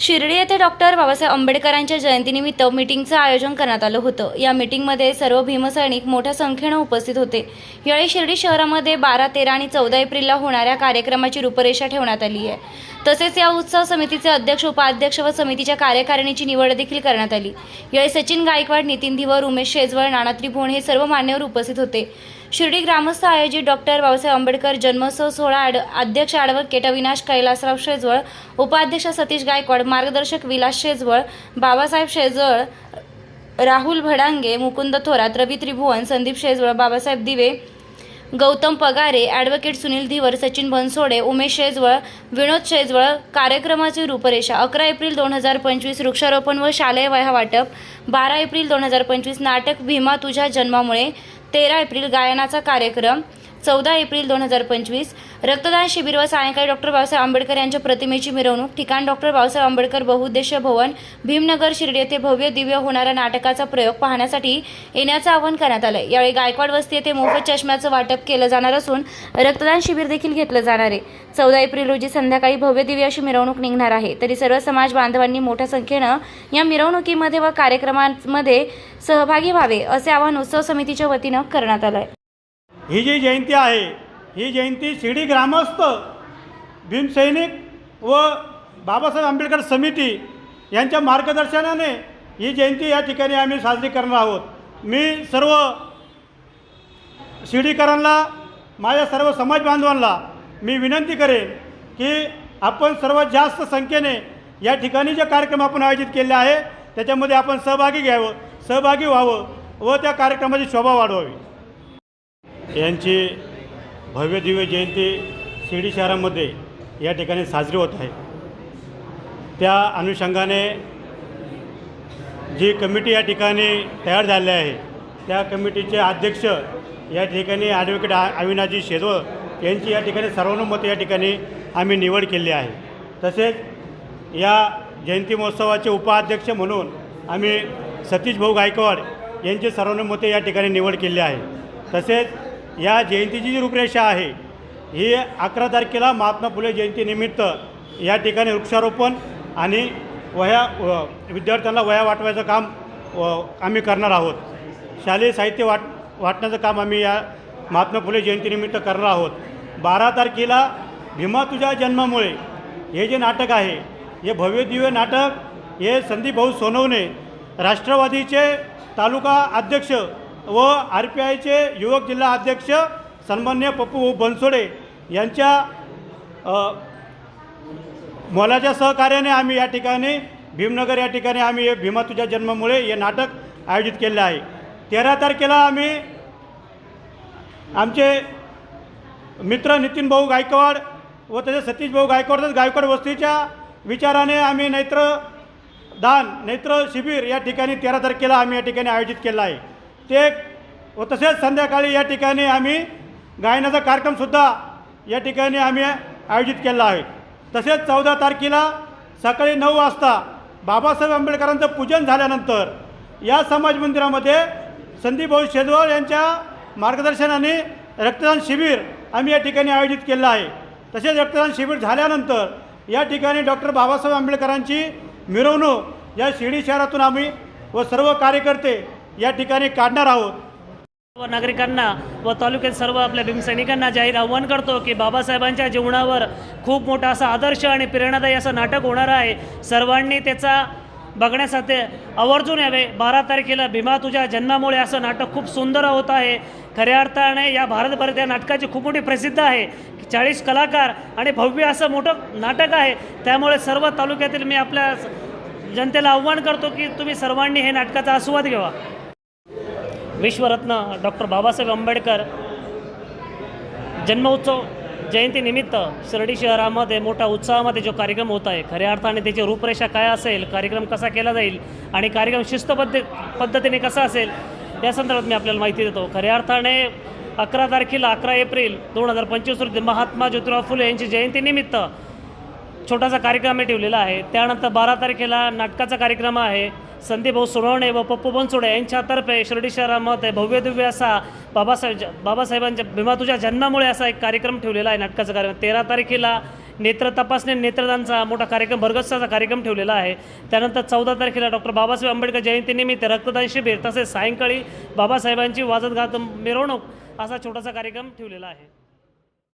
शिर्डी येथे डॉक्टर बाबासाहेब आंबेडकरांच्या जयंतीनिमित्त मीटिंगचं आयोजन करण्यात आलं होतं. या मीटिंगमध्ये सर्व भीमसैनिक मोठ्या संख्येनं उपस्थित होते. यावेळी शिर्डी शहरामध्ये बारा तेरा आणि चौदा एप्रिलला होणाऱ्या कार्यक्रमाची रूपरेषा ठेवण्यात आली आहे. तसेच या उत्सव समितीचे अध्यक्ष उपाध्यक्ष व समितीच्या कार्यकारिणीची निवड देखील करण्यात आली. यावेळी सचिन गायकवाड नितीन धिवर उमेश शेजवळ नाना त्रिभुवन हे सर्व मान्यवर उपस्थित होते. शिर्डी ग्रामस्थ आयोजित डॉक्टर बाबासाहेब आंबेडकर जन्मोत्सव सोहळा ॲड अध्यक्ष ॲडव्होकेट अविनाश कैलासराव शेजवळ उपाध्यक्ष सतीश गायकवाड मार्गदर्शक विलास शेजवळ बाबासाहेब शेजवळ राहुल भडांगे मुकुंद थोरात रवी त्रिभुवन संदीप शेजवळ बाबासाहेब दिवे गौतम पगारे ॲडव्होकेट सुनील धीवर सचिन बनसोडे उमेश शेजवळ विनोद शेजवळ कार्यक्रमाची रूपरेषा अकरा एप्रिल दोन हजार पंचवीस वृक्षारोपण व शालेय वह्या वाटप बारा एप्रिल दोन हजार पंचवीस नाटक भीमा तुझ्या जन्मामुळे तेरा एप्रिल गायनाचा कार्यक्रम चौदा एप्रिल दोन हजार पंचवीस. रक्तदान शिबिर व सायंकाळी डॉक्टर बाबासाहेब आंबेडकर यांच्या प्रतिमेची मिरवणूक. ठिकाण डॉक्टर बाबासाहेब आंबेडकर बहुउद्देशीय भवन भीमनगर शिर्डी येथे भव्य दिव्य होणाऱ्या नाटकाचा प्रयोग पाहण्यासाठी येण्याचं आवाहन करण्यात आलं यावेळी गायकवाड वस्ती येथे मोफत चष्म्याचं वाटप केलं जाणार असून रक्तदान शिबिर देखील घेतलं जाणार आहे. चौदा एप्रिल रोजी संध्याकाळी भव्य दिव्य अशी मिरवणूक निघणार आहे. तरी सर्व समाज बांधवांनी मोठ्या संख्येनं या मिरवणुकीमध्ये व कार्यक्रमांमध्ये सहभागी व्हावे असे आवाहन उत्सव समितीच्या वतीनं करण्यात आलं आहे ही जी जयंती आहे ही जयंती शिर्डी ग्रामस्थ भीमसैनिक व बाबासाहेब आंबेडकर समिती यांच्या मार्गदर्शनाने ही जयंती या ठिकाणी आम्ही साजरी करणार आहोत. मी सर्व शिर्डीकरांना माझ्या सर्व समाज बांधवांना मी विनंती करेन की आपण सर्वात जास्त संख्येने या ठिकाणी जे कार्यक्रम आपण आयोजित केले आहे त्याच्यामध्ये आपण सहभागी घ्यावं सहभागी व्हावं व त्या कार्यक्रमाची शोभा वाढवावी. यांची भव्य दिव्य जयंती शिर्डी शहरामध्ये या ठिकाणी साजरी होत आहे. त्या अनुषंगाने जी कमिटी या ठिकाणी तयार झाली आहे त्या कमिटीचे अध्यक्ष या ठिकाणी ॲडव्होकेट अविनाजी शेजवळ यांची या ठिकाणी सर्वानुमत या ठिकाणी आम्ही निवड केली आहे. तसेच या जयंती महोत्सवाचे उपाध्यक्ष म्हणून आम्ही सतीश भाऊ गायकवाड यांची सर्वानुमते या ठिकाणी निवड केली आहे. तसेच या जयंतीची जी रूपरेषा आहे ही अकरा तारखेला महात्मा फुले जयंतीनिमित्त या ठिकाणी वृक्षारोपण आणि वह्या विद्यार्थ्यांना वह्या वाटवायचं काम व आम्ही करणार आहोत. शालेय साहित्य वाट वाटण्याचं काम आम्ही या महात्मा फुले जयंतीनिमित्त करणार आहोत. बारा तारखेला भीमा तुझ्या जन्मामुळे हे जे नाटक आहे हे भव्य दिव्य नाटक हे संदीप भाऊ सोनवणे राष्ट्रवादीचे तालुका अध्यक्ष व आर पी आयचे युवक जिल्हा अध्यक्ष सन्मान्य पप्पू बनसोडे यांच्या मोलाच्या सहकार्याने आम्ही या ठिकाणी भीमनगर या ठिकाणी आम्ही हे भीमा तुझ्या जन्मामुळे हे नाटक आयोजित केले आहे. तेरा तारखेला आम्ही आमचे मित्र नितीन भाऊ गायकवाड व त्याचे सतीश भाऊ गायकवाड तसेच गायकवाड वस्तीच्या विचाराने आम्ही नेत्र दान नेत्र शिबिर या ठिकाणी तेरा तारखेला आम्ही या ठिकाणी आयोजित केलं आहे. ते व तसेच संध्याकाळी या ठिकाणी आम्ही गायनाचा कार्यक्रमसुद्धा या ठिकाणी आम्ही आयोजित केला आहे. तसेच चौदा तारखेला सकाळी नऊ वाजता बाबासाहेब आंबेडकरांचं पूजन झाल्यानंतर या समाज मंदिरामध्ये संदीप भाऊ यांच्या मार्गदर्शनाने रक्तदान शिबिर आम्ही या ठिकाणी आयोजित केलं आहे. तसेच रक्तदान शिबिर झाल्यानंतर या ठिकाणी डॉक्टर बाबासाहेब आंबेडकरांची मिरवणूक या शिर्डी शहरातून आम्ही व सर्व कार्यकर्ते या ठिकाणी काढणार आहोत. व नागरिकांना व तालुक्यात सर्व आपल्या भीमसैनिकांना जाहीर आव्हान करतो की बाबासाहेबांच्या जीवनावर खूप मोठा असा आदर्श आणि प्रेरणादायी असं नाटक होणार आहे. सर्वांनी त्याचा बघण्यासाठी आवर्जून यावे. बारा तारखेला भीमा तुझ्या जन्मामुळे असं नाटक खूप सुंदर होत आहे. खऱ्या अर्थाने या भारतभरात या नाटकाची खूप मोठी प्रसिद्ध आहे. चाळीस कलाकार आणि भव्य असं मोठं नाटक आहे. त्यामुळे सर्व तालुक्यातील मी आपल्या जनतेला आव्हान करतो की तुम्ही सर्वांनी हे नाटकाचा आस्वाद घ्यावा. विश्वरत्न डॉक्टर बाबासाहेब आंबेडकर जन्मोत्सव जयंतीनिमित्त शिर्डी शहरामध्ये मोठ्या उत्साहामध्ये जो कार्यक्रम होत आहे खऱ्या अर्थाने त्याची रूपरेषा काय असेल कार्यक्रम कसा केला जाईल आणि कार्यक्रम शिस्तबद्ध पद्धतीने कसा असेल या संदर्भात मी आपल्याला माहिती देतो. खऱ्या अर्थाने अकरा तारखेला अकरा एप्रिल दोन हजार पंचवीस रोजी महात्मा ज्योतिराव फुले यांची जयंतीनिमित्त छोटासा कार्यक्रम आम्ही ठेवलेला आहे. त्यानंतर बारा तारखेला नाटकाचा कार्यक्रम आहे. संदीपभाऊ सोनवणे व पप्पू बनसोडे यांच्यातर्फे शिर्डी शहरामध्ये भव्य दिव्य असा बाबासाहेब बाबासाहेबांच्या भीमा तुझ्या जन्मामुळे असा एक कार्यक्रम ठेवलेला आहे नाटकाचा कार्यक्रम. तेरा तारखेला नेत्र तपासणी आणि नेत्रदानचा मोठा कार्यक्रम भरगच्चाचा कार्यक्रम ठेवलेला आहे. त्यानंतर चौदा तारखेला डॉक्टर बाबासाहेब आंबेडकर जयंतीनिमित्त रक्तदान शिबिर तसेच सायंकाळी बाबासाहेबांची वाजत गात मिरवणूक असा छोटासा कार्यक्रम ठेवलेला आहे.